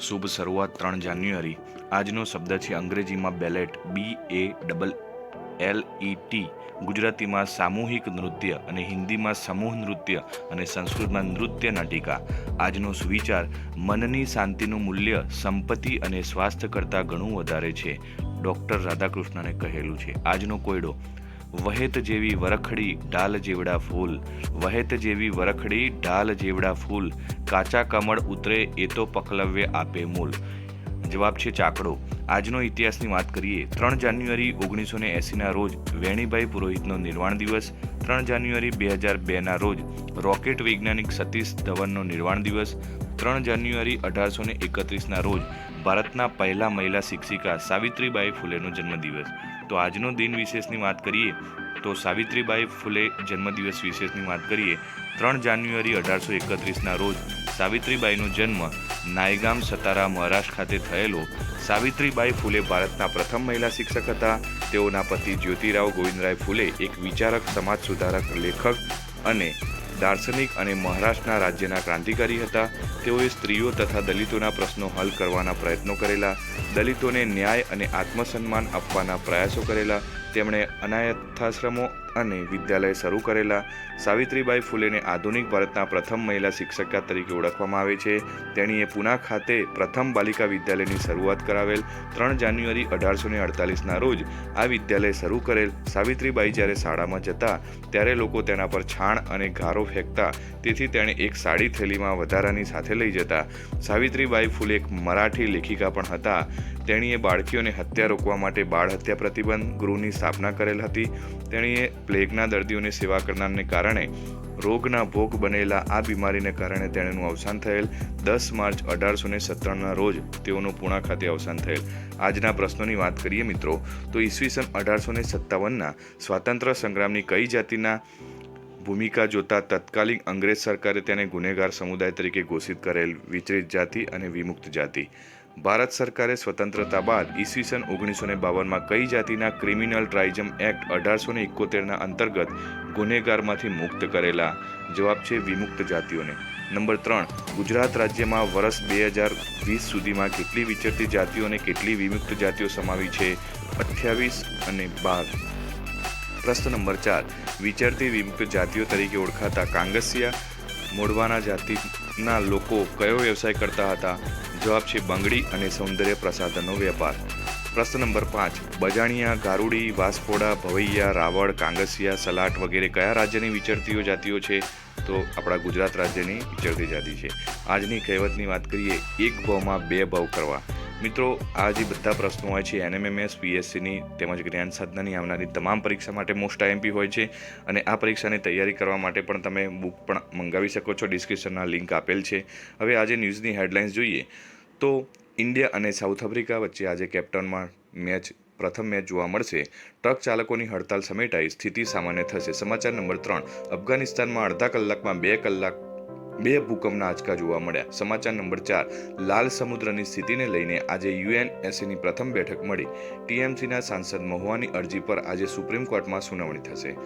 શુભ શરૂઆત ત્રણ જાન્યુઆરી. આજનો શબ્દ છે અંગ્રેજીમાં ballet B A double L E T ગુજરાતીમાં સામૂહિક નૃત્ય અને હિન્દીમાં સમૂહ નૃત્ય અને સંસ્કૃતમાં નૃત્ય નાટિકા. આજનો સુવિચાર, મનની શાંતિનું મૂલ્ય, સંપત્તિ અને સ્વાસ્થ્ય કરતાં ઘણું વધારે છે. ડૉક્ટર રાધાકૃષ્ણને કહેલું છે, આજનો કોયડો વહેત જેવી વરખડી ઢાલ જેવડા ફૂલ, વહેત જેવી વરખડી ઢાલ જેવડા ફૂલ, કાચા કમળ ઉતરે એ તો પકલવ્ય આપે મૂલ. જવાબ છે ચાકડો. આજનો ઇતિહાસની વાત કરીએ, ત્રણ જાન્યુઆરી ઓગણીસો ને એંસીના રોજ વેણીભાઈ પુરોહિતનો નિર્વાણ દિવસ, ત્રણ જાન્યુઆરી બે હજાર બેના રોજ રોકેટ વૈજ્ઞાનિક સતીશ ધવનનો નિર્વાણ દિવસ, ત્રણ જાન્યુઆરી અઢારસો ને એકત્રીસના રોજ ભારતના પહેલા મહિલા શિક્ષિકા સાવિત્રીબાઈ ફૂલેનો જન્મદિવસ. તો આજનો દિન વિશેષની વાત કરીએ, તો સાવિત્રીબાઈ ફૂલે જન્મદિવસ વિશેષની વાત કરીએ, ત્રણ જાન્યુઆરી અઢારસો એકત્રીસના રોજ સાવિત્રીબાઈનો જન્મ નાયગામ સતારા મહારાષ્ટ્ર ખાતે થયેલો સાવિત્રીબાઈ ફૂલે ભારતના પ્રથમ મહિલા શિક્ષક હતા. તેઓના પતિ જ્યોતિરાવ ગોવિંદરાય ફૂલે એક વિચારક, સમાજ સુધારક, લેખક અને દાર્શનિક અને મહારાષ્ટ્રના રાજ્યના ક્રાંતિકારી હતા. તેઓએ સ્ત્રીઓ તથા દલિતોના પ્રશ્નો હલ કરવાના પ્રયત્નો કરેલા, દલિતોને ન્યાય અને આત્મસન્માન આપવાના પ્રયાસો કરેલા, તેમણે અને વિદ્યાલય શરૂ કરેલા સાવિત્રીબાઈ ફૂલેને આધુનિક ભારતના પ્રથમ મહિલા શિક્ષિકા તરીકે ઓળખવામાં આવે છે. તેણીએ પુના ખાતે પ્રથમ બાલિકા વિદ્યાલયની શરૂઆત કરાવેલ ત્રણ જાન્યુઆરી અઢારસો ને અડતાલીસના રોજ આ વિદ્યાલય શરૂ કરેલ સાવિત્રીબાઈ જ્યારે શાળામાં જતા ત્યારે લોકો તેના પર છાણ અને ગારો ફેંકતા તેથી તેણે એક સાડી થેલીમાં વધારાની સાથે લઈ જતા. સાવિત્રીબાઈ ફૂલે એક મરાઠી લેખિકા પણ હતા. તેણીએ બાળકીઓને હત્યા રોકવા માટે બાળ હત્યા પ્રતિબંધ ગૃહની સ્થાપના કરેલ હતી. તેણીએ પ્લેગના દર્દીઓની સેવા કરનારને કારણે રોગના ભોગ બનેલા આ બીમારીને કારણે તેણીનું અવસાન થયેલ. દસ માર્ચ અઢારસો ને સત્તરના રોજ તેઓનું પૂણા ખાતે અવસાન થયેલ. આજના પ્રશ્નોની વાત કરીએ મિત્રો, તો ઈસવીસન અઢારસો ને સત્તાવનના સ્વાતંત્ર્ય સંગ્રામની કઈ જાતિના ભૂમિકા જોતા તત્કાલીન અંગ્રેજ સરકારે તેને ગુનેગાર સમુદાય તરીકે ઘોષિત કરેલ? વિચલિત જાતિ અને વિમુક્ત જાતિ. ભારત સરકારે સ્વતંત્રતા બાદ ઈસવીસન ઓગણીસો ને બાવનમાં કઈ જાતિના ક્રિમિનલ ટ્રાઇઝમ એક્ટ અઢારસો ને એકોતેરના અંતર્ગત ગુનેગારમાંથી મુક્ત કરેલા? જવાબ છે વિમુક્ત જાતિઓને. નંબર ત્રણ, ગુજરાત રાજ્યમાં વર્ષ બે હજાર વીસ સુધીમાં કેટલી વિચરતી જાતિઓ અને કેટલી વિમુક્ત જાતિઓ સમાવી છે? અઠ્યાવીસ અને બાર. પ્રશ્ન નંબર ચાર, વિચરતી વિમુક્ત જાતિઓ તરીકે ઓળખાતા કાંગસિયા, મોડવાના જાતિના લોકો કયો વ્યવસાય કરતા હતા? જવાબ છે બંગડી અને સૌંદર્ય પ્રસાધનનો વેપાર. પ્રશ્ન નંબર પાંચ, બજાણિયા, ગારુડી, વાસફોડા, ભવૈયા, રાવળ, કાંગસિયા સલાટ વગેરે કયા રાજ્યની વિચરતીઓ જાતિઓ છે? તો આપણા ગુજરાત રાજ્યની વિચરતી જાતિ છે. આજની કહેવતની વાત કરીએ, એક ભાવમાં બે ભાવ કરવા. મિત્રો, આ જે બધા પ્રશ્નો હોય છે, એનએમએમએસ, પીએસસીની તેમજ જ્ઞાન સાધનાની આવનારી તમામ પરીક્ષા માટે મોસ્ટ આઈએમપી હોય છે અને આ પરીક્ષાની તૈયારી કરવા માટે પણ તમે બુક પણ મંગાવી શકો છો. ડિસ્ક્રિપ્શનના લિંક આપેલ છે. હવે આજે ન્યૂઝની હેડલાઇન્સ જોઈએ તો ઇન્ડિયા અને સાઉથ આફ્રિકા વચ્ચે આજે કેપ્ટનમાં મેચ પ્રથમ મેચ જોવા મળશે. ટ્રક ચાલકોની હડતાલ સમેટાઈ, સ્થિતિ સામાન્ય થશે. સમાચાર નંબર ત્રણ, અફઘાનિસ્તાનમાં અડધા કલાકમાં બે કલાક બે ભૂકંપના આંચકા જોવા મળ્યા. સમાચાર નંબર ચાર, લાલ સમુદ્રની સ્થિતિને લઈને આજે યુએનએસસીની પ્રથમ બેઠક મળી. ટીએમસીના સાંસદ મહુવાની અરજી પર આજે સુપ્રીમ કોર્ટમાં સુનાવણી થશે.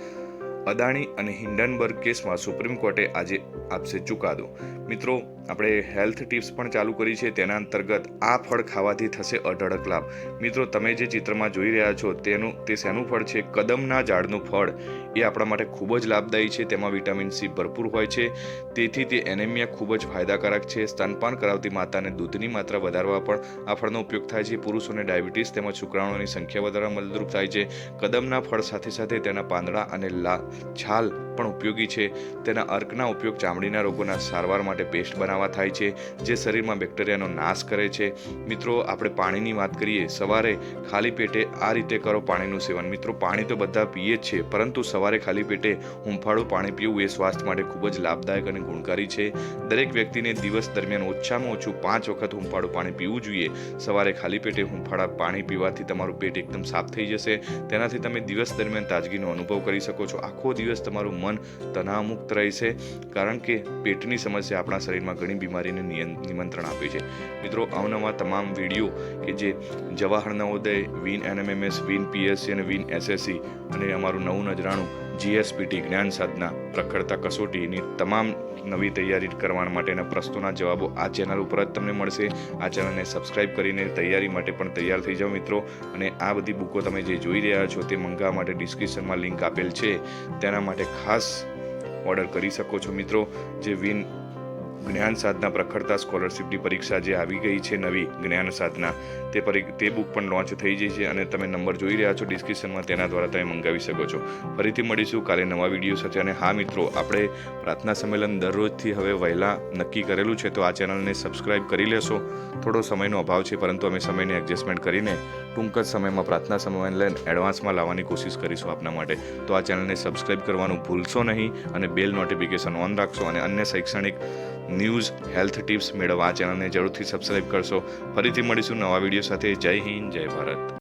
અદાણી અને હિન્ડનબર્ગ કેસમાં સુપ્રીમ કોર્ટે આજે આપશે ચુકાદો. મિત્રો, આપણે હેલ્થ ટિપ્સ પણ ચાલુ કરી છે. તેના અંતર્ગત આ ફળ ખાવાથી થશે અઢળક લાભ. મિત્રો, તમે જે ચિત્રમાં જોઈ રહ્યા છો, તેનું, તે શેનું ફળ છે? કદમના ઝાડનું ફળ. એ આપણા માટે ખૂબ જ લાભદાયી છે. તેમાં વિટામિન સી ભરપૂર હોય છે. તેથી તે એનેમિયા ખૂબ જ ફાયદાકારક છે. સ્તનપાન કરાવતી માતાને દૂધની માત્રા વધારવા પણ આ ફળનો ઉપયોગ થાય છે. પુરુષોને ડાયાબિટીસ તેમજ શુક્રાણુઓની સંખ્યા વધારવા મદદરૂપ થાય છે. કદમના ફળ સાથે સાથે તેના પાંદડા અને લા છાલ પણ ઉપયોગી છે. તેના અર્કના ઉપયોગ ચામડીના રોગોના સારવાર માટે પેસ્ટ બનાવવા થાય છે, જે શરીરમાં બેક્ટેરિયાનો નાશ કરે છે. મિત્રો, આપણે પાણીની વાત કરીએ, સવારે ખાલી પેટે આ રીતે કરો પાણીનું સેવન. મિત્રો, પાણી તો બધા પીએ જ છે, પરંતુ સવારે ખાલી પેટે હુંફાળું પાણી પીવું એ સ્વાસ્થ્ય માટે ખૂબ જ લાભદાયક અને ગુણકારી છે. દરેક વ્યક્તિને દિવસ દરમિયાન ઓછામાં ઓછું પાંચ વખત હુંફાળું પાણી પીવું જોઈએ. સવારે ખાલી પેટે હુંફાળા પાણી પીવાથી તમારું પેટ એકદમ સાફ થઈ જશે. તેનાથી તમે દિવસ દરમિયાન તાજગીનો અનુભવ કરી શકો છો. આખો દિવસ તમારું મન તણાવમુક્ત રહેશે, કારણ કે પેટની સમસ્યા આપણા શરીરમાં ઘણી બીમારીને નિમંત્રણ આપે છે. મિત્રો, અવનવા તમામ વીડિયો કે જે જવાહર નવોદય વિન એનએમએમએસ વિન પીએસસી અને વિન એસએસસી અને અમારું નવું નજરાણું જીએસપીટી જ્ઞાન સાધના પ્રખરતા કસોટીની તમામ નવી તૈયારી કરવા માટેના પ્રશ્નોના જવાબો આ ચેનલ ઉપર જ તમને મળશે. આ ચેનલને સબસ્ક્રાઇબ કરીને તૈયારી માટે પણ તૈયાર થઈ જાઓ મિત્રો. અને આ બધી બુકો તમે જે જોઈ રહ્યા છો તે મંગાવવા માટે ડિસ્ક્રિપ્શનમાં લિંક આપેલ છે. તેના માટે ખાસ ઓર્ડર કરી શકો છો મિત્રો. જે વિન જ્ઞાન સાધના પ્રખરતા સ્કોલરશિપની પરીક્ષા જે આવી ગઈ છે નવી જ્ઞાન સાધના, તે તે બુક પણ લોન્ચ થઈ ગઈ છે અને તમે નંબર જોઈ રહ્યા છો ડિસ્ક્રિપ્શનમાં તેના દ્વારા તમે મંગાવી શકો છો. ફરીથી મળીશું કાલે નવા વીડિયો સાથે અને હા મિત્રો, આપણે પ્રાર્થના સંમેલન દરરોજથી હવે વહેલા નક્કી કરેલું છે, તો આ ચેનલને સબસ્ક્રાઇબ કરી લેશો. થોડો સમયનો અભાવ છે, પરંતુ અમે સમયને એડજસ્ટમેન્ટ કરીને ટૂંક જ સમયમાં પ્રાર્થના સંમેલન એડવાન્સમાં લાવવાની કોશિશ કરીશું આપના માટે. તો આ ચેનલને સબસ્ક્રાઇબ કરવાનું ભૂલશો નહીં અને બેલ નોટિફિકેશન ઓન રાખશો અને અન્ય શૈક્ષણિક ન્યૂઝ હેલ્થ ટિપ્સ મેળવવા આ ચેનલને જરૂરથી સબસ્ક્રાઈબ કરશો. ફરીથી મળીશું નવા વીડિયો સાથે. જય હિન્દ, જય ભારત.